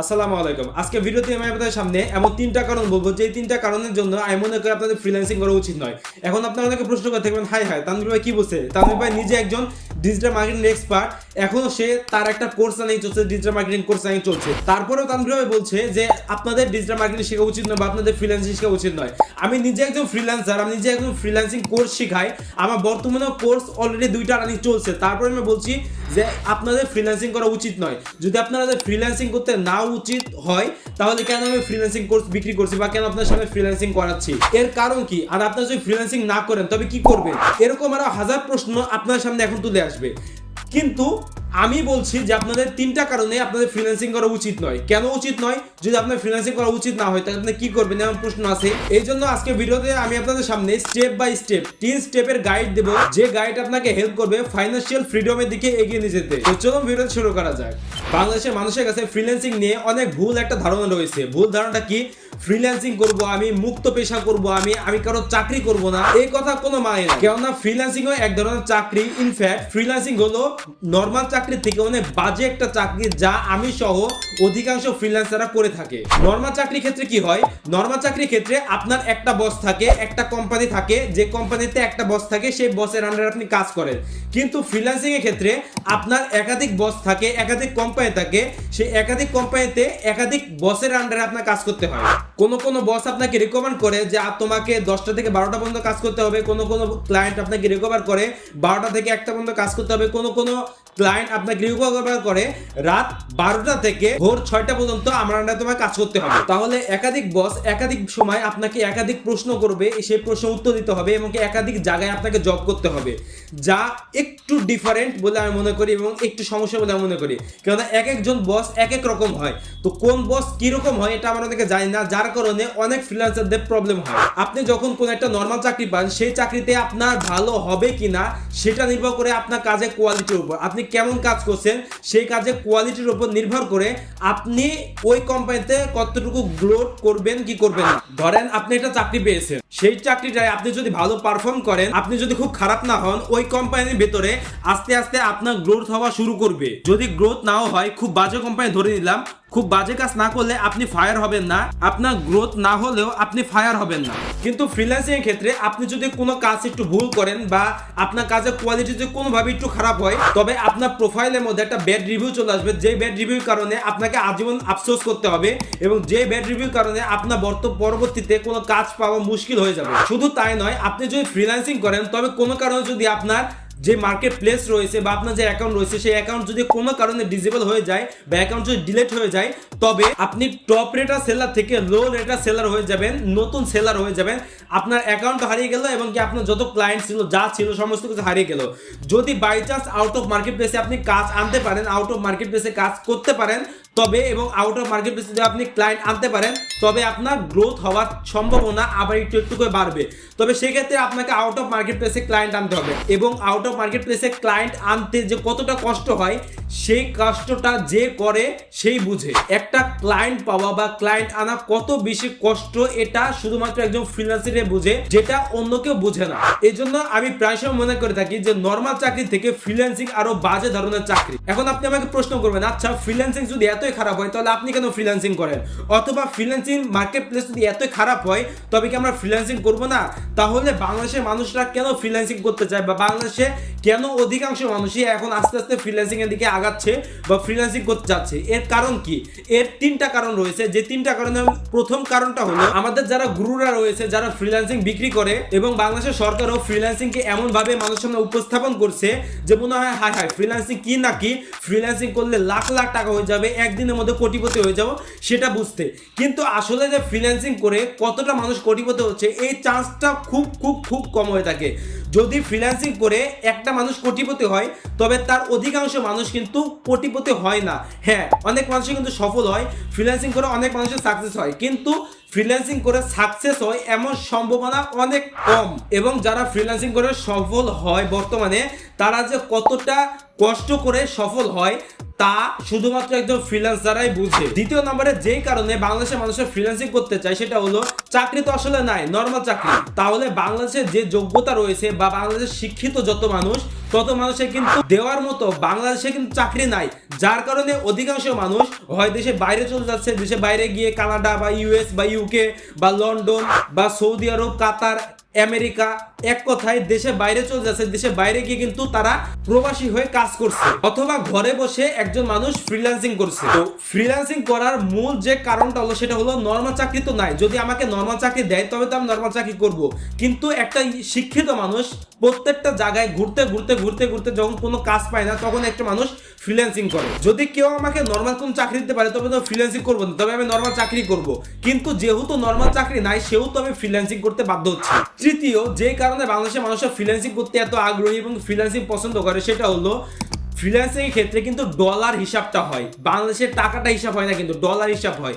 আসসালামু আলাইকুম। আজকে ভিডিওতে আমি আপনাদের সামনে এমন তিনটা কারণ বলব যে তিনটা কারণের জন্য আমি মনে করি আপনাদের ফ্রিল্যান্সিং করা উচিত নয়। এখন আপনারা অনেকে প্রশ্ন করে থাকবেন, হাই হাই, তানভীর ভাই কি বলছে? তানভীর ভাই নিজে একজন ডিজিটাল মার্কেটিং এক্সপার্ট এখনও সে তার একটা কোর্স নিয়ে চলছে ডিজিটাল মার্কেটিং কোর্স নিয়ে চলছে। তারপরেও তানভীর ভাই বলছে যে আপনাদের ডিজিটাল মার্কেটিং শেখা উচিত নয় বা আপনাদের ফ্রিল্যান্সিং শেখা উচিত নয়। আমি নিজে একজন ফ্রিল্যান্সার আমি নিজে একজন ফ্রিল্যান্সিং কোর্স শেখাই, আমার বর্তমানে কোর্স অলরেডি দুইটা রানিং চলছে। তারপরে আমি বলছি যে আপনাদের ফ্রিল্যান্সিং করা উচিত নয়। যদি আপনাদের ফ্রিল্যান্সিং করতে না উচিত হয়, তাহলে কেন আমি ফ্রিল্যান্সিং কোর্স বিক্রি করছি বা কেন আপনার সামনে ফ্রিল্যান্সিং করাচ্ছি? এর কারণ কি? আর আপনারা যদি ফ্রিল্যান্সিং না করেন, তবে কি করবেন? এরকম আরও হাজার প্রশ্ন আপনার সামনে এখন তুলে আসবে। কিন্তু আমি বলছি যে আপনাদের তিনটা কারণে আপনাদের ফ্রিল্যান্সিং করা উচিত নয়। কেন উচিত নয়? যদি আপনার ফ্রিল্যান্সিং করা উচিত না হয়, তাহলে আপনি কি করবেন এমন প্রশ্ন আছে। এই জন্য আজকে ভিডিওতে আমি আপনাদের সামনে স্টেপ বাই স্টেপ তিন স্টেপের গাইড দেব। যে গাইড আপনাকে হেল্প করবে ফাইন্যান্সিয়াল ফ্রিডমের দিকে এগিয়ে নিয়ে যেতে। তো চলুন ভিডিও শুরু করা যাক। বাংলাদেশের মানুষের কাছে ফ্রিল্যান্সিং নিয়ে অনেক ভুল একটা ধারণা রয়েছে। ভুল ধারণাটা কি? ফ্রিল্যান্সিং করব আমি, মুক্ত পেশা করব আমি আমি কারও চাকরি করব না। এই কথা কোনো মানে না। কেননা ফ্রিল্যান্সিং এক ধরনের চাকরি। ইনফ্যাক্ট ফ্রিল্যান্সিং হলো নর্মাল চাকরি থেকে অনেক বাজে একটা চাকরি যা আমি সহ অধিকাংশ ফ্রিল্যান্সাররা করে থাকে। নর্মাল চাকরির ক্ষেত্রে কি হয়? নর্মাল চাকরির ক্ষেত্রে আপনার একটা বস থাকে, একটা কোম্পানি থাকে। যে কোম্পানিতে একটা বস থাকে, সেই বসের আন্ডারে আপনি কাজ করেন। কিন্তু ফ্রিল্যান্সিং এর ক্ষেত্রে আপনার একাধিক বস থাকে, একাধিক কোম্পানি থাকে। সেই একাধিক কোম্পানিতে একাধিক বসের আন্ডারে আপনার কাজ করতে হয়। কোনো কোনো বস আপনাকে রিকমেন্ড করে যে তোমাকে দশটা থেকে বারোটা পর্যন্ত কাজ করতে হবে। কোনো কোনো ক্লায়েন্ট আপনাকে রিকভার করে, বারোটা থেকে একটা পর্যন্ত কাজ করতে হবে। কোনো কোনো ক্লায়েন্ট আপনাকে রিকভার করে, রাত বারোটা থেকে ভোর ছয়টা পর্যন্ত আমার তোমার কাজ করতে হবে। তাহলে একাধিক বস একাধিক সময় আপনাকে একাধিক প্রশ্ন করবে, সেই প্রশ্ন উত্তর দিতে হবে এবং একাধিক জায়গায় আপনাকে জব করতে হবে। যা একটু ডিফারেন্ট বলে আমি মনে করি এবং একটু সমস্যা বলে আমি মনে করি। কেননা এক একজন বস এক এক রকম হয়। তো কোন বস কীরকম হয় এটা আমরা অনেকে জানি না। যার কারণে অনেক ফ্রিল্যান্সারদের প্রবলেম হয়। আপনি যখন কোন একটা নর্মাল চাকরি পান, সেই চাকরিতে আপনার ভালো হবে কিনা, সেটা নির্ভর করে আপনার কাজের কোয়ালিটির উপর। আপনি কেমন কাজ করছেন, সেই কাজের কোয়ালিটির উপর নির্ভর করে আপনি ওই কোম্পানিতে কতটুকু গ্রোথ করবেন, কি করবেন না। ধরেন আপনি একটা চাকরি পেয়েছেন, সেই চাকরিটায় আপনি যদি ভালো পারফর্ম করেন, আপনি যদি খুব খারাপ না হন, ওই কোম্পানির ভেতরে আস্তে আস্তে আপনার গ্রোথ হওয়া শুরু করবে। যদি গ্রোথ নাও হয়, খুব বাজে কোম্পানি ধরে নিলাম, খুব বাজে কাজ না করলে আপনি ফায়ার হবেন না। আপনার গ্রোথ না হলেও আপনি ফায়ার হবেন না। কিন্তু ফ্রিল্যান্সিং এর ক্ষেত্রে আপনি যদি কোনো কাজ একটু ভুল করেন বা আপনার কাজের কোয়ালিটি যদি কোনোভাবে একটু খারাপ হয়, তবে আপনার প্রোফাইলের মধ্যে একটা ব্যাড রিভিউ চলে আসবে। যে ব্যাড রিভিউর কারণে আপনাকে আজীবন আফসোস করতে হবে এবং যে ব্যাড রিভিউর কারণে আপনার বর্ত, পরবর্তীতে কোনো কাজ পাওয়া মুশকিল হয়ে যাবে। শুধু তাই নয়, আপনি যদি ফ্রিল্যান্সিং করেন, তবে কোনো কারণে যদি আপনার যে মার্কেট প্লেস রয়েছে বা আপনার যে অ্যাকাউন্ট রয়েছে, সেই অ্যাকাউন্ট যদি কোনো কারণে ডিজেবল হয়ে যায় বা অ্যাকাউন্ট যদি ডিলেট হয়ে যায়, তবে আপনি টপ রেটার সেলার থেকে লো রেটার সেলার হয়ে যাবেন, নতুন সেলার হয়ে যাবেন। আপনার অ্যাকাউন্ট হারিয়ে গেল এবং কি আপনার যত ক্লায়েন্ট ছিল, যা ছিল, সমস্ত কিছু হারিয়ে গেল। যদি by chance out of market প্লেসে আপনি কাজ আনতে পারেন আউট অফ মার্কেট প্লেসে কাজ করতে পারেন তবে এবং আউট অফ মার্কেট প্লেসে যদি আপনি ক্লায়েন্ট আনতে পারেন, তবে আপনার গ্রোথ হওয়ার সম্ভাবনা আবার একটু একটু করে বাড়বে। তবে সেক্ষেত্রে আপনাকে আউট অফ মার্কেট প্লেসে ক্লায়েন্ট আনতে হবে এবং আউট অফ মার্কেট প্লেসে ক্লায়েন্ট আনতে যে কতটা কষ্ট হয়, সেই কষ্টটা যে করে সেই বুঝে। একটা ক্লায়েন্ট পাওয়া বা ক্লায়েন্ট আনা কত বেশি কষ্ট, এটা শুধুমাত্র একজন ফ্রিল্যান্সারে বুঝে, যেটা অন্য কেউ বুঝে না। এই জন্য আমি প্রায় সময় মনে করে থাকি যে নর্মাল চাকরি থেকে ফ্রিল্যান্সিং আরও বাজে ধরনের চাকরি। এখন আপনি আমাকে প্রশ্ন করবেন আচ্ছা ফ্রিল্যান্সিং যদি এতই খারাপ হয়, তাহলে আপনি কেন ফ্রিল্যান্সিং করেন? অথবা ফ্রিল্যান্সিং মার্কেট প্লেস যদি এতই খারাপ হয়, তবে কি আমরা ফ্রিল্যান্সিং করব না? তাহলে বাংলাদেশের মানুষরা কেন ফ্রিল্যান্সিং করতে চায়? বা বাংলাদেশে কেন অধিকাংশ মানুষই এখন আস্তে আস্তে ফ্রিল্যান্সিং এর দিকে আগাচ্ছে বা ফ্রিল্যান্সিং করতে যাচ্ছে? এর কারণ কি? এর তিনটা কারণ রয়েছে। যে তিনটা কারণে প্রথম কারণটা হলো, আমাদের যারা গুরুরা রয়েছে, যারা ফ্রিল্যান্সিং বিক্রি করে এবং বাংলাদেশের সরকারও ফ্রিল্যান্সিং কে এমন ভাবে মানুষের সামনে উপস্থাপন করছে যে মনে হয় হাই হাই ফ্রিল্যান্সিং কি নাকি ফ্রিল্যান্সিং করলে লাখ লাখ টাকা হয়ে যাবে একদিনের মধ্যে কোটিপতি হয়ে যাব, সেটা বুঝতে। কিন্তু আসলে যে ফ্রিল্যান্সিং করে কতটা মানুষ কোটিপতি হচ্ছে, এই চান্সটা খুব খুব খুব কম হয়ে থাকে। যদি ফ্রিল্যান্সিং করে একটা মানুষ কোটিপতি হয়, তবে তার অধিকাংশ মানুষ কিন্তু কোটিপতি হয় না। হ্যাঁ অনেক মানুষই কিন্তু সফল হয় ফ্রিল্যান্সিং করে অনেক মানুষের সাকসেস হয়। কিন্তু ফ্রিল্যান্সিং করে সাকসেস হয় এমন সম্ভাবনা অনেক কম। এবং যারা ফ্রিল্যান্সিং করে সফল হয় বর্তমানে, তারা যে কতটা কষ্ট করে সফল হয়, তা শুধুমাত্র একজন ফ্রিল্যান্সারাই বুঝে। দ্বিতীয় নম্বরে যেই কারণে বাংলাদেশের মানুষের ফ্রিল্যান্সিং করতে চায়, সেটা হলো চাকরি তো আসলে নাই নর্মাল চাকরি। তাহলে বাংলাদেশের যে যোগ্যতা রয়েছে বা বাংলাদেশের শিক্ষিত যত মানুষ, তত মানুষের কিন্তু দেওয়ার মতো বাংলাদেশে কিন্তু চাকরি নাই। যার কারণে অধিকাংশ মানুষ হয় দেশে বাইরে চলে যাচ্ছে, দেশে বাইরে গিয়ে কানাডা বা ইউএস বা ইউকে বা লন্ডন বা সৌদি আরব কাতার আমেরিকা এক কথায় দেশে বাইরে চলে যাচ্ছে, দেশে বাইরে গিয়ে কিন্তু তারা প্রবাসী হয়ে কাজ করছে অথবা ঘরে বসে একজন মানুষ ফ্রিল্যান্সিং করছে। তো ফ্রিল্যান্সিং করার মূল যে কারণটা হলো সেটা হলো নর্মাল চাকরি তো নাই। যদি আমাকে নর্মাল চাকরি দেয়, তবে তো আমি নর্মাল চাকরি করব। কিন্তু একটা শিক্ষিত মানুষ প্রত্যেকটা জায়গায় ঘুরতে ঘুরতে ঘুরতে ঘুরতে যখন কোনো কাজ পায় না, তখন একটা মানুষ ফ্রিল্যান্সিং করে। যদি কেউ আমাকে নর্মাল কোন চাকরি দিতে পারে, তবে তো ফ্রিল্যান্সিং করব না, তবে আমি নর্মাল চাকরি করব। কিন্তু যেহেতু নর্মাল চাকরি নাই, সেহেতু আমি ফ্রিল্যান্সিং করতে বাধ্য হচ্ছি। তৃতীয়, যে কারণে বাংলাদেশের মানুষরা ফ্রিল্যান্সিং করতে এত আগ্রহী এবং ফ্রিল্যান্সিং পছন্দ করে, সেটা হলো ফ্রিল্যান্সিং এর ক্ষেত্রে কিন্তু ডলার হিসাবটা হয়। বাংলাদেশের টাকাটা হিসাব হয় না কিন্তু ডলার হিসাব হয়।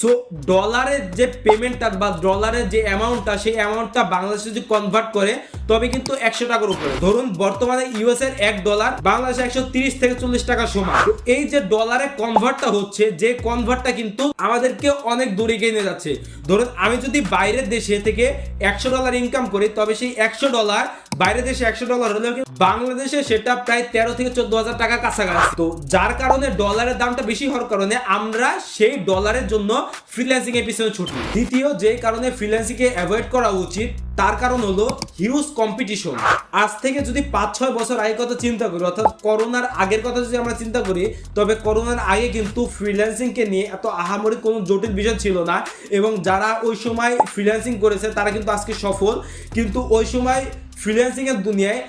সো ডলারের যে পেমেন্টটা বা ডলারের যে অ্যামাউন্টটা সেই অ্যামাউন্টটা বাংলাদেশে যদি কনভার্ট করে তবে কিন্তু একশো টাকার উপরে। ধরুন, বর্তমানে ইউএস এর এক ডলার বাংলাদেশে একশো তিরিশ থেকে চল্লিশ টাকা সমান। এই যে ডলারে কনভার্টটা হচ্ছে, যে কনভার্টটা কিন্তু আমাদেরকে অনেক দূরে এগিয়ে নিয়ে যাচ্ছে। ধরুন, আমি যদি বাইরের দেশে থেকে একশো ডলার ইনকাম করি, তবে সেই একশো ডলার বাইরের দেশে একশো ডলার হলেও বাংলাদেশে সেটা প্রায় তেরো থেকে চোদ্দ হাজার টাকা কাছাকাছি। তো যার কারণে ডলারের দামটা বেশি হওয়ার কারণে আমরা সেই ডলারের জন্য ফ্রিল্যান্সিং এর পিছনে ছুটি। দ্বিতীয়, যে কারণে ফ্রিল্যান্সিং কে অ্যাভয়েড করা উচিত তার কারণ হলো হিউজ কম্পিটিশন আজ থেকে যদি পাঁচ, ছয় বছর আগের কথা চিন্তা করি, অর্থাৎ করোনার আগের কথা যদি আমরা চিন্তা করি, তবে করোনার আগে কিন্তু ফ্রিল্যান্সিং কে নিয়ে এত আহামরি কোনো জটিল বিষয় ছিল না এবং যারা ওই সময় ফ্রিল্যান্সিং করেছে, তারা কিন্তু আজকে সফল। কিন্তু ওই সময় ফ্রিল্যান্সিং এর দুনিয়ায়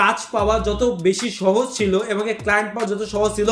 কাজ পাওয়া যত বেশি সহজ ছিল এবং ক্লায়েন্ট পাওয়া যত সহজ ছিল,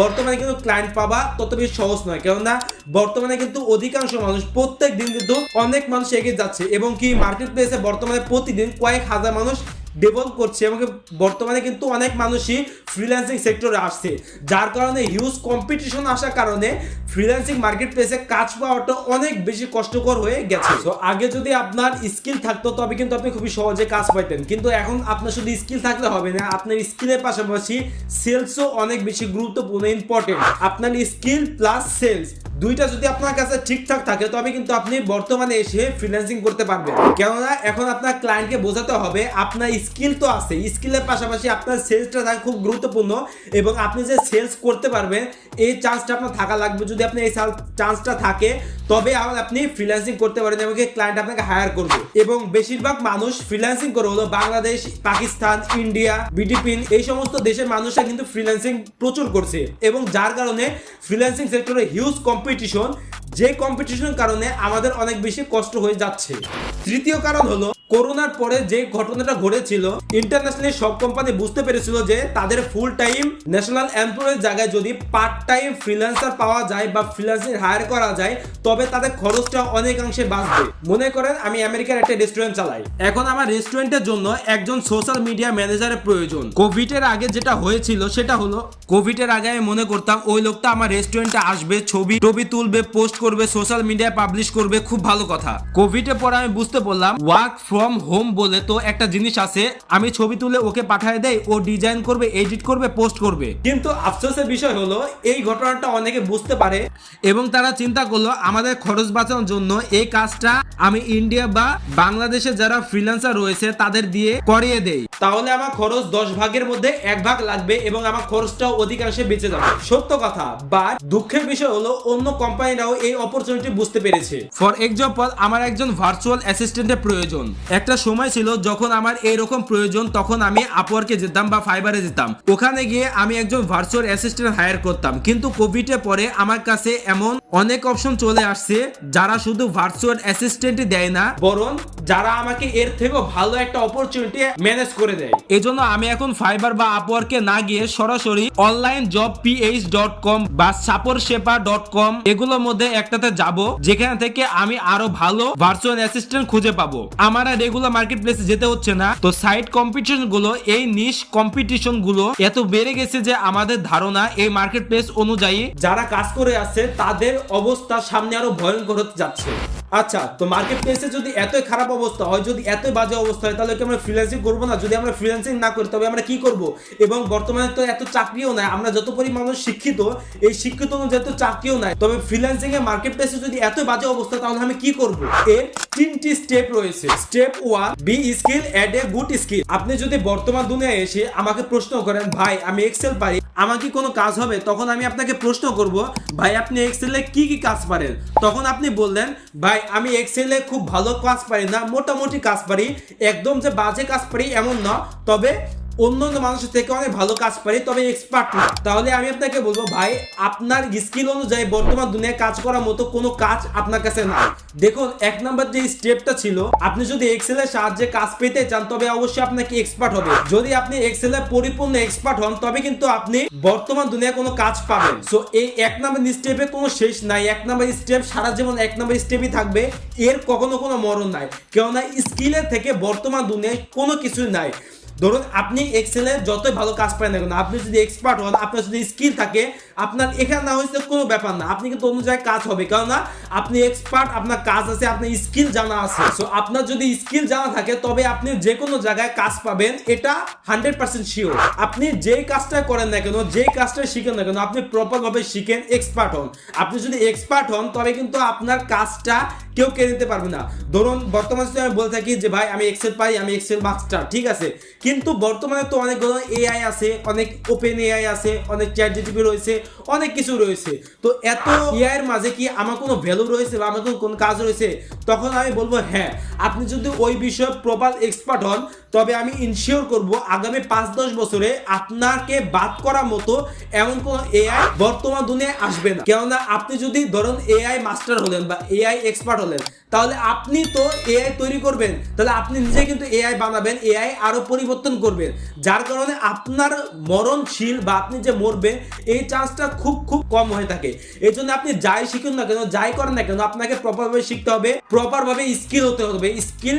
বর্তমানে কিন্তু ক্লায়েন্ট পাওয়া তত বেশি সহজ নয়। কেননা, বর্তমানে কিন্তু অধিকাংশ মানুষ প্রত্যেক দিন কিন্তু অনেক মানুষ এগিয়ে যাচ্ছে এবং কি মার্কেট প্লেসে বর্তমানে প্রতিদিন কয়েক হাজার মানুষ ডেভেলপ করছে এবং বর্তমানে কিন্তু অনেক মানুষই ফ্রিল্যান্সিং সেক্টরে আসছে। যার কারণে হিউজ কম্পিটিশন আসার কারণে ফ্রিল্যান্সিং মার্কেট প্লেসে কাজ পাওয়াটা অনেক বেশি কষ্টকর হয়ে গেছে। তো আগে যদি আপনার স্কিল থাকতো তবে কিন্তু আপনি খুবই সহজে কাজ পাইতেন। কিন্তু এখন আপনার শুধু স্কিল থাকলে হবে না আপনার স্কিলের পাশাপাশি সেলসও অনেক বেশি গুরুত্বপূর্ণ ইম্পর্টেন্ট আপনার স্কিল প্লাস সেলস দুইটা যদি আপনার কাছে ঠিকঠাক থাকে, তবে কিন্তু আপনি বর্তমানে এসে ফ্রিল্যান্সিং করতে পারবেন। কেননা এখন আপনার ক্লায়েন্টকে বোঝাতে হবে, আপনার স্কিল তো আছে। স্কিলের পাশাপাশি আপনার সেলসটা থাকা খুব গুরুত্বপূর্ণ এবং আপনি যে সেলস করতে পারবেন, এই চান্সটা আপনার থাকা লাগবে। যদি আপনি এই চান্সটা থাকে, তবে আবার আপনি ফ্রিল্যান্সিং করতে পারেন এবং ক্লায়েন্ট আপনাকে হায়ার করবে। এবং বেশিরভাগ মানুষ ফ্রিল্যান্সিং করে হলো বাংলাদেশ, পাকিস্তান, ইন্ডিয়া বিডিপিন এই সমস্ত দেশের মানুষরা কিন্তু ফ্রিল্যান্সিং প্রচুর করছে। এবং যার কারণে ফ্রিল্যান্সিং সেক্টরে হিউজ কম্পিটিশন যে কম্পিটিশন কারণে আমাদের অনেক বেশি কষ্ট হয়ে যাচ্ছে। তৃতীয় কারণ হলো করোনার পরে যে ঘটনাটা ঘটেছিল ইন্টারন্যাশনালি সব কোম্পানি বুঝতে পেরেছিল যে তাদের ফুল টাইম ন্যাশনাল এমপ্লয়ের জায়গায় যদি পার্ট টাইম ফ্রিল্যান্সার পাওয়া যায় বা ফ্রিল্যান্সিং হায়ার করা যায়, তবে তাদের খরচটা অনেকাংশে বাঁচবে। মনে করেন আমি আমেরিকার একটা রেস্টুরেন্ট চালাই। এখন আমার রেস্টুরেন্টের জন্য একজন সোশ্যাল মিডিয়া ম্যানেজারের প্রয়োজন। কোভিড এর আগে যেটা হয়েছিল সেটা হলো কোভিড এর আগে আমি মনে করতাম ওই লোকটা আমার রেস্টুরেন্টে আসবে, ছবি ছবি তুলবে পোস্ট করবে সোশ্যাল মিডিয়ায় পাবলিশ করবে, খুব ভালো কথা। কোভিড এর পরে আমি বুঝতে পারলাম ওয়ার্ক ফ্রম হোম বলে তো একটা জিনিস আছে, আমি ছবি তুলে ওকে পাঠিয়ে দেয় ও ডিজাইন করবে এডিট করবে পোস্ট করবে। কিন্তু আফসোসের বিষয় হলো, এই ঘটনাটা অনেকে বুঝতে পারে এবং তারা চিন্তা করল, আমাদের খরচ বাঁচানোর জন্য এই কাজটা আমি ইন্ডিয়া বা বাংলাদেশে যারা ফ্রিল্যান্সার রয়েছে, তাদের দিয়ে করিয়ে দেই। তাহলে আমার খরচ দশ ভাগের মধ্যে এক ভাগ লাগবে এবং আমার খরচটাও অধিকাংশে বেঁচে যাবে। সত্য কথা বা দুঃখের বিষয় হলো, অন্য কোম্পানিরাও এই অপরচুনিটি বুঝতে পেরেছে। ফর এক্সাম্পল আমার একজন ভার্চুয়াল অ্যাসিস্ট্যান্টের প্রয়োজন। একটা সময় ছিল যখন আমার এইরকম প্রয়োজন, তখন আমি আপওয়ার্কে যেতাম বা ফাইবারে যেতাম। ওখানে গিয়ে আমি একজন ভার্চুয়াল অ্যাসিস্ট্যান্ট হায়ার করতাম। কিন্তু কোভিডের পরে আমার কাছে এমন অনেক অপশন চলে আসছে, যারা শুধু ভার্চুয়াল অ্যাসিস্ট্যান্টই দেয় না, বরং যারা আমাকে এর থেকেও ভালো একটা অপরচুনিটি ম্যানেজ করে দেয়। এজন্য আমি এখন ফাইবার বা আপওয়ার্কে না গিয়ে সরাসরি online job PH dot com বা সাপোর শেপা ডট কম এগুলোর মধ্যে একটাতে যাব, যেখান থেকে আমি আরও ভালো ভার্চুয়াল অ্যাসিস্ট্যান্ট খুঁজে পাবো। আমার আর রেগুলার মার্কেট প্লেসে যেতে হচ্ছে না। তো সাইট কম্পিটিশনগুলো, এই নিশ কম্পিটিশনগুলো এত বেড়ে গেছে যে আমাদের ধারণা এই মার্কেট প্লেস অনুযায়ী যারা কাজ করে আছে তাদের অবস্থা সামনে আরও ভয়ঙ্কর হতে যাচ্ছে। আচ্ছা তো মার্কেট প্লেসে যদি এতই খারাপ অবস্থা হয়, যদি এতই বাজে অবস্থা হয়, তাহলে কি আমরা ফ্রিল্যান্সিং করব না? যদি আমরা ফ্রিল্যান্সিং না করি, তবে আমরা কি করব? এবং বর্তমানে তো এত চাকরিও নাই। আমরা যত পরিমাণ মানুষ শিক্ষিত, এই শিক্ষিত অনুযায়ী তো চাকরিও নাই। তবে ফ্রিল্যান্সিং এ মার্কেট প্লেসে যদি এত বাজে অবস্থা, তাহলে আমি কি করব? এর তিনটি স্টেপ রয়েছে। Step one be skill add a good skill আপনি যদি বর্তমান দুনিয়ায় এসে আমাকে প্রশ্ন করেন, ভাই, আমি এক্সেল পারি। আমার কি কোনো কাজ হবে? তখন আমি আপনাকে প্রশ্ন করব, ভাই, আপনি এক্সেলে কি কি কাজ পারেন? তখন আপনি বললেন, ভাই, আমি এক্সেলে খুব ভালো কাজ পারি না, মোটামুটি কাজ পারি, একদম যে বাজে কাজ পারি এমন না, তবে অন্য অন্য মানুষের থেকে অনেক ভালো কাজ পারি তবে এক্সপার্ট না। তাহলে আমি আপনাকে বলব, ভাই, আপনার স্কিল অনুযায়ী বর্তমান দুনিয়ায় কাজ করার মতো কোনো কাজ আপনার কাছে নাই। দেখুন, এক নম্বর যে স্টেপটা ছিল, আপনি যদি এক্সেলের সাহায্যে কাজ পেতে চান, তবে অবশ্যই আপনাকে এক্সপার্ট হবে। যদি আপনি এক্সেলে পরিপূর্ণ এক্সপার্ট হন, তবে কিন্তু আপনি বর্তমান দুনিয়ায় কোনো কাজ পাবেন। সো এই এক নম্বর স্টেপে কোনো শেষ নাই। এক নম্বর স্টেপ সারা জীবন এক নম্বর স্টেপই থাকবে। এর কখনো কোনো মরণ নাই। কেননা স্কিলের থেকে বর্তমান দুনিয়ায় কোনো কিছুই নাই। ধরুন আপনি এক্সেলে যতই ভালো কাজ পারেন না কেন, আপনি যদি এক্সপার্ট হন, আপনার যদি স্কিল থাকে আপনার এখানে না হয়েছে কোনো ব্যাপার না। আপনি কিন্তু অন্য জায়গায় কাজ হবে। কেননা আপনি এক্সপার্ট আপনার কাজ আছে, আপনার স্কিল জানা আছে। সো আপনার যদি স্কিল জানা থাকে, তবে আপনি যে কোনো জায়গায় কাজ পাবেন। এটা হান্ড্রেড পার্সেন্ট শিওর আপনি যে কাজটা করেন না কেন, যে কাজটা শিখেন না কেন, আপনি প্রপার ভাবে শিখেন এক্সপার্ট হন। আপনি যদি এক্সপার্ট হন, তবে কিন্তু আপনার কাজটা কেউ কেড়ে নিতে পারবে না। ধরুন, বর্তমানে আমি বলে থাকি যে, ভাই, আমি এক্সেল পাই, আমি এক্সেল মাস্টার ঠিক আছে? কিন্তু বর্তমানে তো অনেকগুলো এআই আছে, অনেক ওপেন এআই আছে, অনেক চ্যাট জিটিপি রয়েছে। অনেক কিছু রয়েছে। তো এত ইয়ার এর মাঝে কি আমার কোনো ভ্যালু রয়েছে বা আমার কোনো কোন কাজ রয়েছে? তখন আমি বলব হ্যাঁ। আপনি যদি ওই বিষয়ে প্রপার এক্সপার্ট হন, তবে আমি ইনশিওর করব আগামী পাঁচ দশ বছরে আপনাকে বাদ করার মতো এমন কোন এআই বর্তমান দুনিয়ায় আসবে না। কেননা আপনি যদি ধরুন এআই মাস্টার হলেন বা এআই এক্সপার্ট হলেন, তাহলে আপনি তো এআই তৈরি করবেন, তাহলে আপনি নিজে কিন্তু এআই বানাবেন এআই আরও পরিবর্তন করবেন। যার কারণে আপনার মরণশীল বা আপনি যে মরবেন, এই চান্সটা খুব খুব কম হয়ে থাকে। এই জন্য আপনি যাই শিখুন না কেন, যাই করেন না কেন, আপনাকে প্রপারভাবে শিখতে হবে প্রপারভাবে স্কিল হতে হবে। স্কিল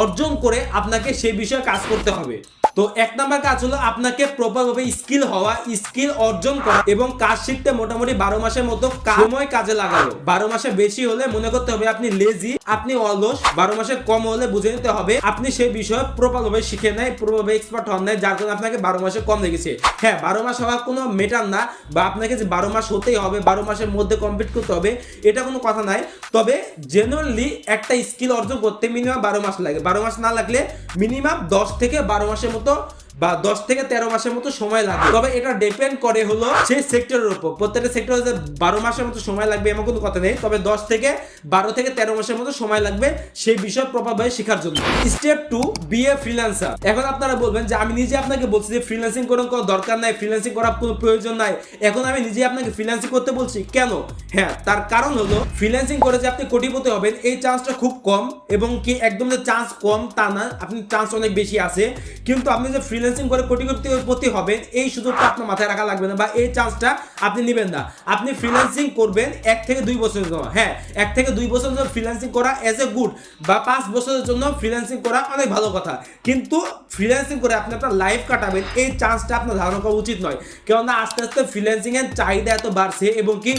অর্জন করে আপনাকে সেই বিষয়ে কাজ করতে হবে। তো এক নাম্বার কাজ হলো আপনাকে প্রপার ভাবে স্কিল হওয়া স্কিল অর্জন করা এবং কাজ শিখতে মোটামুটি বারো মাসের মতো সময় কাজে লাগালো বারো মাসে বেশি হলে মনে করতে হবে আপনি লেজি আপনি অলস। বারো মাসে কম হলে বুঝে নিতে হবে আপনি সেই বিষয়ে প্রপার ভাবে শিখে নেয় প্রপার ভাবে এক্সপার্ট হন নাই, যার কারণে আপনাকে বারো মাসে কম লেগেছে। হ্যাঁ বারো মাস হওয়া কোনো মেটার না বা আপনাকে যে বারো মাস হতেই হবে, বারো মাসের মধ্যে কমপ্লিট করতে হবে, এটা কোনো কথা নাই। তবে জেনারেলি একটা স্কিল অর্জন করতে মিনিমাম বারো মাস লাগে। বারো মাস না লাগলে মিনিমাম দশ থেকে বারো মাসের মতো বা দশ থেকে তেরো মাসের মতো সময় লাগবে। তবে এটা ডিপেন্ড করে হলো সেই সেক্টরের উপর। প্রত্যেকটা সেক্টরে যে বারো মাসের মতো সময় লাগবে এমন কোনো কথা নেই। তবে দশ থেকে বারো থেকে তেরো মাসের মতো সময় লাগবে সেই বিষয় প্রপারভাবে শেখার জন্য। Step two be a freelancer এখন আপনারা বলবেন যে আমি নিজে আপনাকে বলছি যে ফ্রিল্যান্সিং করার কোনো দরকার নাই ফ্রিল্যান্সিং করার কোনো প্রয়োজন নাই। এখন আমি নিজে আপনাকে ফ্রিল্যান্সিং করতে বলছি। কেন? হ্যাঁ তার কারণ হলো ফ্রিল্যান্সিং করে যে আপনি কোটিপতি হবেন, এই চান্সটা খুব কম এবং কি একদম যে চান্স কম তা না। আপনি চান্স অনেক বেশি আছে। কিন্তু আপনি যে ফ্রিল্যান্সিং করে কোটিপতি হবেন এই সুযোগটা আপনার মাথায় রাখা লাগবে না বা এই চান্সটা আপনি নেবেন না। আপনি ফ্রিল্যান্সিং করবেন এক থেকে দুই বছরের জন্য। হ্যাঁ এক থেকে দুই বছরের জন্য ফ্রিল্যান্সিং করা এজ এ গুড বা পাঁচ বছরের জন্য ফ্রিল্যান্সিং করা অনেক ভালো কথা। কিন্তু ফ্রিল্যান্সিং করে আপনি আপনার লাইফ কাটাবেন, এই চান্সটা আপনার ধারণা করা উচিত নয়। কেননা আস্তে আস্তে ফ্রিল্যান্সিং এর চাহিদা এত বাড়ছে এবং কি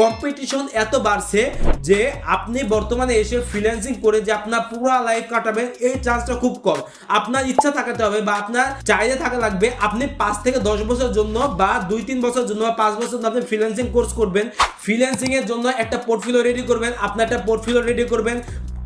কম্পিটিশন এত বাড়ছে যে আপনি বর্তমানে এসে ফ্রিল্যান্সিং করে যে আপনার পুরো লাইফ কাটাবেন, এই চান্সটা খুব কম। আপনার ইচ্ছা থাকাতে হবে বা আপনার চাহিদা থাকা লাগবে, আপনি পাঁচ থেকে দশ বছর জন্য বা দুই তিন বছর জন্য বা পাঁচ বছর আপনি ফ্রিল্যান্সিং কোর্স করবেন। ফ্রিল্যান্সিংয়ের জন্য একটা পোর্টফোলিও রেডি করবেন, আপনার একটা পোর্টফোলিও রেডি করবেন।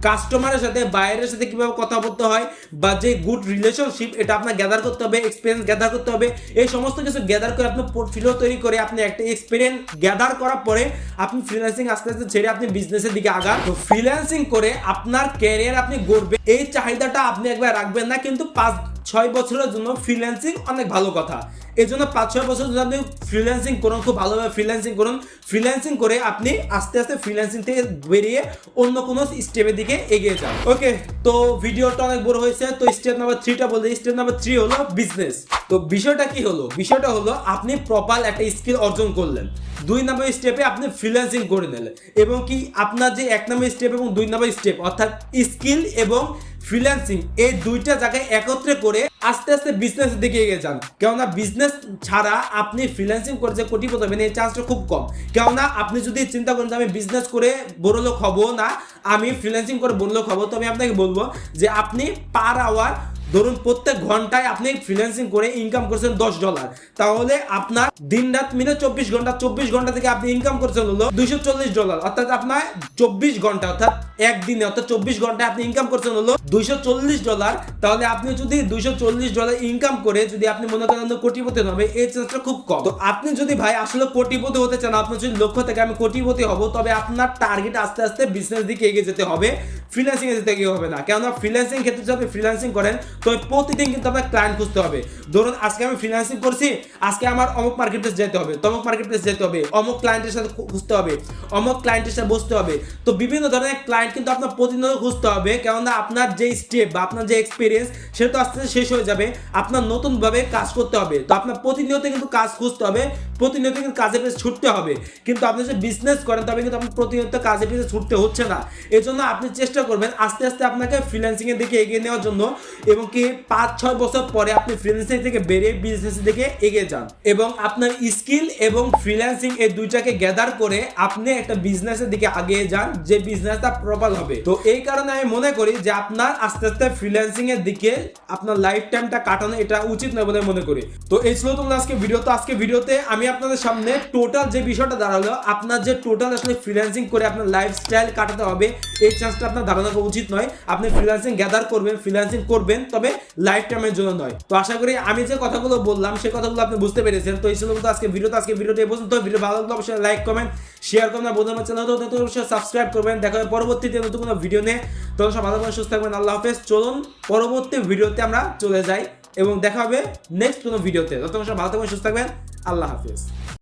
কাস্টমারের সাথে, বাইরের সাথে কীভাবে কথা বলতে হয় বা যে গুড রিলেশনশিপ এটা আপনার গ্যাদার করতে হবে এক্সপিরিয়েন্স গ্যাদার করতে হবে। এই সমস্ত কিছু গ্যাদার করে আপনি পোর্টফোলিও তৈরি করে আপনি একটা এক্সপিরিয়েন্স গ্যাদার করার পরে আপনি ফ্রিল্যান্সিং আস্তে আস্তে ছেড়ে আপনি বিজনেসের দিকে আগান। তো ফ্রিল্যান্সিং করে আপনার ক্যারিয়ার আপনি গড়বে। এই চাহিদাটা আপনি একবার রাখবেন না, কিন্তু পাঁচ ছয় বছরের জন্য ফ্রিল্যান্সিং অনেক ভালো কথা। এই জন্য পাঁচ, ছয় বছর যদি আপনি ফ্রিল্যান্সিং করুন, খুব ভালোভাবে ফ্রিল্যান্সিং করুন। ফ্রিল্যান্সিং করে আপনি আস্তে আস্তে ফ্রিল্যান্সিং থেকে বেরিয়ে অন্য কোনো স্টেপের দিকে এগিয়ে যান। ওকে তো ভিডিওটা অনেক বড় হয়েছে, তো স্টেপ নাম্বার থ্রিটা বলতে স্টেপ নাম্বার থ্রি হলো বিজনেস তো বিষয়টা কি হলো? বিষয়টা হলো আপনি প্রপার একটা স্কিল অর্জন করলেন। দুই নম্বর স্টেপে আপনি ফ্রিল্যান্সিং করে নিলেন। এবং কি আপনার যে এক নম্বর স্টেপ এবং দুই নম্বর স্টেপ অর্থাৎ স্কিল এবং ফ্রিল্যান্সিং এই দুইটা জায়গায় একত্রে করে আস্তে আস্তে বিজনেস দিকে এগিয়ে যান। কেননা বিজনেস ছাড়া আপনি ফ্রিল্যান্সিং করে যে কোটিপতি হবেন, এই চান্সটা খুব কম। কেননা আপনি যদি চিন্তা করেন যে আমি বিজনেস করে বড় লোক হব না, আমি ফ্রিল্যান্সিং করে বড় লোক হব, তো আমি আপনাকে বলব যে আপনি পার আওয়ার ধরুন প্রত্যেক ঘন্টায় আপনি ফ্রিল্যান্সিং করে ইনকাম করছেন দশ ডলার তাহলে আপনার দিন রাত মিলে চব্বিশ ঘণ্টা চব্বিশ ঘণ্টা থেকে আপনি ইনকাম করছেন হলো দুইশো চল্লিশ ডলার অর্থাৎ আপনার চব্বিশ ঘণ্টা, অর্থাৎ একদিনে, অর্থাৎ চব্বিশ ঘন্টায় আপনি ইনকাম করছেন হলো দুইশো চল্লিশ ডলার তাহলে আপনি যদি দুইশো চল্লিশ ডলার ইনকাম করে যদি আপনি মনে করেন কোটিপতি হবে এই চান্সটা খুব কম। তো আপনি যদি ভাই আসলে কোটিপতি হতে চান, আপনার যদি লক্ষ্য থেকে আমি কোটিপতি হব, তবে আপনার টার্গেট আস্তে আস্তে বিজনেস দিকে এগিয়ে যেতে হবে। ফ্রিল্যান্সিং এ যেতে গিয়ে হবে না। কেননা ফ্রিল্যান্সিং ক্ষেত্রে যদি আপনি ফ্রিল্যান্সিং করেন, তো প্রতিদিন কিন্তু আপনার ক্লায়েন্ট খুঁজতে হবে। ধরুন, আজকে আমি ফ্রিল্যান্সিং করছি, আজকে আমার অমুক মার্কেট প্লেস যেতে হবে, তমুক মার্কেট প্লেস যেতে হবে, অমুক ক্লায়েন্টের সাথে খুঁজতে হবে, অমুক ক্লায়েন্টের সাথে বসতে হবে। তো বিভিন্ন ধরনের ক্লায়েন্ট কিন্তু আপনার প্রতিনিয়ত খুঁজতে হবে, কেননা আপনার যে স্টেপ বা আপনার যে এক্সপিরিয়েন্স সেটা তো আস্তে আস্তে শেষ হয়ে যাবে। আপনার নতুনভাবে কাজ করতে হবে। তো আপনার প্রতিনিয়ত কিন্তু কাজ খুঁজতে হবে, প্রতিনিয়ত কিন্তু কাজের পেছনে ছুটতে হবে। কিন্তু আপনি যদি বিজনেস করেন, তবে কিন্তু আপনার প্রতিনিয়ত কাজের পেছনে ছুটতে হচ্ছে না। এই জন্য আপনি চেষ্টা করবেন আস্তে আস্তে আপনাকে ফ্রিল্যান্সিং এর দিকে এগিয়ে নেওয়ার জন্য এবং কি পাঁচ, ছয় বছর পরে আপনি ফ্রিল্যান্সিং থেকে বেরিয়ে বিজনেস দিকে এগিয়ে যান। এবং আপনার স্কিল এবং ফ্রিল্যান্সিং এই দুইটাকে গ্যাদার করে আপনি একটা বিজনেসের দিকে আগিয়ে যান, যে বিজনেসটা প্রপার হবে। তো এই কারণে আমি মনে করি যে আপনার আস্তে আস্তে ফ্রিল্যান্সিং এর দিকে আপনার লাইফ টাইমটা কাটানো এটা উচিত নয় বলে মনে করি। তো এই ছিল তোমরা আজকে ভিডিও তো আজকে ভিডিওতে আমি আপনাদের সামনে টোটাল যে বিষয়টা দাঁড়াল, আপনার যে টোটাল আসলে ফ্রিল্যান্সিং করে আপনার লাইফস্টাইল কাটাতে হবে, এই চান্সটা আপনার ধারণা করা উচিত নয়। আপনি ফ্রিল্যান্সিং গ্যাদার করবেন ফ্রিল্যান্সিং করবেন, তবে লাইফ টাইমের জন্য নয়। তো আশা করি আমি যে কথাগুলো বললাম সেই কথাগুলো আপনি বুঝতে পেরেছেন। তো এই ছিল আজকে ভিডিওতে আজকে ভিডিওতে এই পর্যন্ত। ভিডিও ভালো লাগলে অবশ্যই লাইক কমেন্ট শেয়ার করবেন আর বন্ধুদের চ্যানেল তো অবশ্যই সাবস্ক্রাইব করবেন। দেখা হবে পরবর্তীতে নতুন কোনো ভিডিও নিয়ে। তখন সব ভালো সুস্থ থাকবেন। আল্লাহ হাফেজ। চলুন পরবর্তী ভিডিওতে আমরা চলে যাই এবং দেখা হবে নেক্সট কোনো ভিডিওতে ততক্ষণ সব ভালো থাকবেন, সুস্থ থাকবেন। আল্লাহ হাফেজ।